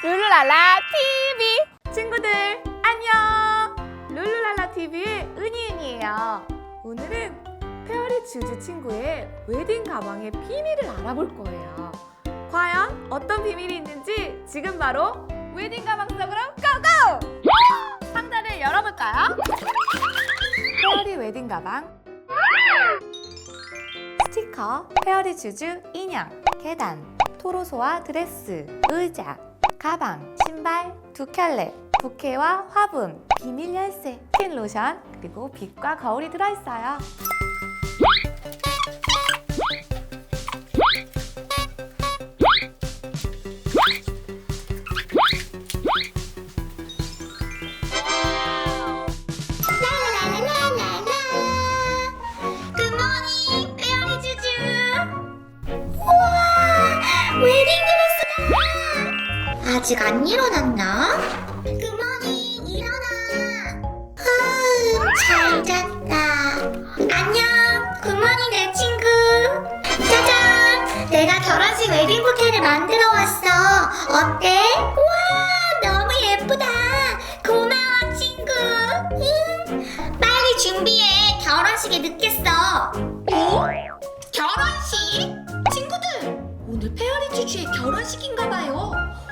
룰루랄라 TV 친구들 안녕! 룰루랄라 TV의 은희은이에요. 오늘은 페어리 주주 친구의 웨딩 가방의 비밀을 알아볼 거예요. 과연 어떤 비밀이 있는지 지금 바로 웨딩 가방 속으로 고고! 상자를 열어볼까요? 페어리 웨딩 가방. 스티커, 페어리 주주 인형, 계단, 토로소와 드레스, 의자, 가방, 신발, 두 켤레, 부케와 화분, 비밀 열쇠, 스킨 로션, 그리고 빛과 거울이 들어있어요. 아직 안 일어났나? 굿모닝 일어나 아 잘 잤다 안녕 굿모닝 내 친구 짜잔 내가 결혼식 웨딩 부케를 만들어 왔어 어때? 우와 너무 예쁘다 고마워 친구 응. 빨리 준비해 결혼식에 늦겠어 어? 결혼식? 친구들 오늘 페어리 주주의 결혼식인가봐요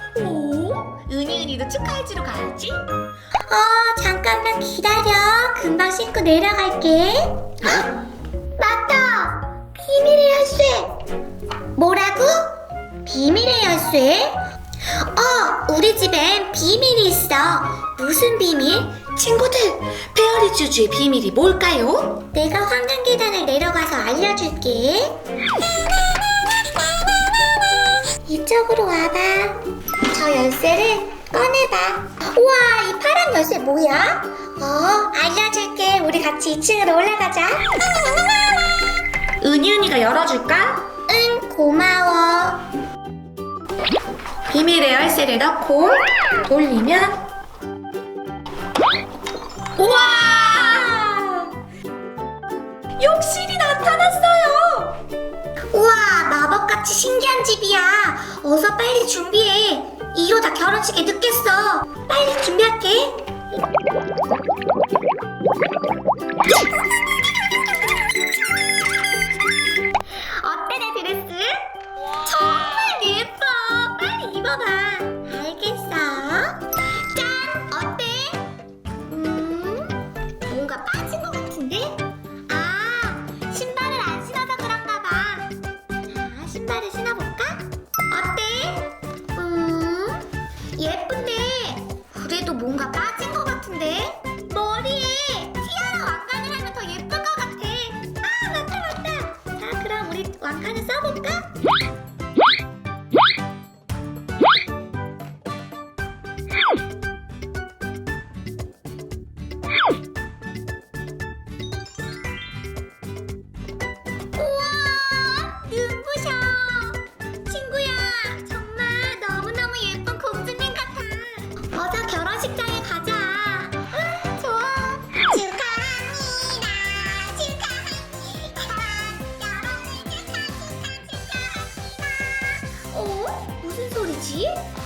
오? 은희은희도 축하해주러 가야지 어 잠깐만 기다려 금방 씻고 내려갈게 헉, 맞다 비밀의 열쇠 뭐라고? 비밀의 열쇠? 어 우리 집엔 비밀이 있어 무슨 비밀? 친구들 페어리 주주의 비밀이 뭘까요? 내가 황금 계단을 내려가서 알려줄게 이쪽으로 와봐 저 열쇠를 꺼내봐. 우와 이 파란 열쇠 뭐야? 어 알려줄게. 우리 같이 2층으로 올라가자. 은희은희가 열어줄까? 응 고마워. 비밀의 열쇠를 넣고 돌리면 우와! 욕실이 나타났어요! 우와 마법같이 신기한 집이야. 어서 빨리 준비해 이러다 결혼식에 늦겠어. 빨리 준비할게. 어때 내 드레스? 정말 예뻐. 빨리 입어봐. 알겠어? 짠! 어때? 음 뭔가 빠진 것 같은데? 아 신발을 안 신어서 그런가 봐. 자, 신발을 신어 결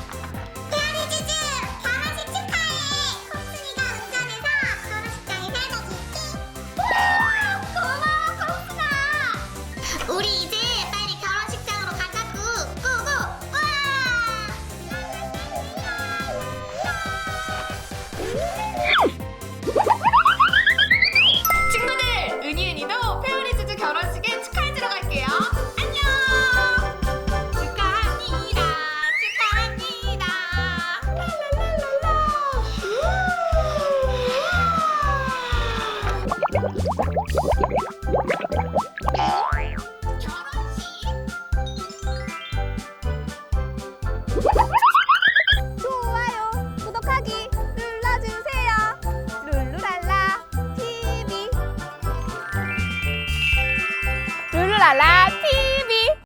la